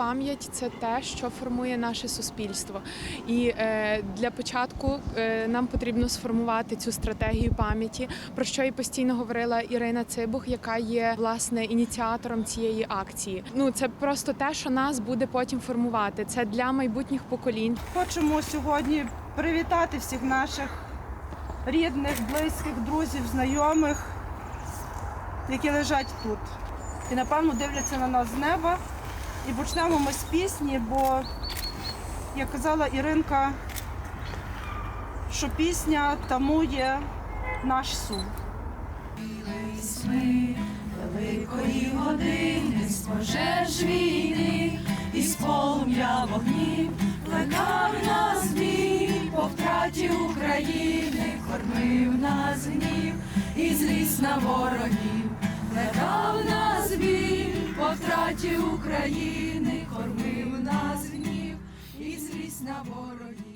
пам'ять це те, що формує наше суспільство. І е, для початку е, нам потрібно сформувати цю стратегію пам'яті, про що і постійно говорила Ірина Цибух, яка є власне ініціатором цієї акції. Ну це просто те, що нас буде потім формувати. Це для майбутніх поколінь. Хочемо сьогодні привітати всіх наших рідних, близьких, друзів, знайомих, які лежать тут. І напевно дивляться на нас з неба. І почнемо ми з пісні, бо, як казала Іринка, що пісня тамує наш сум. Ми великої години з пожеж війни, і з полум'я вогнів плекав нас бій, по втраті України кормив нас гнів, і злість на ворогів, плекав нас України кормив нас гнів, і злість на ворогів.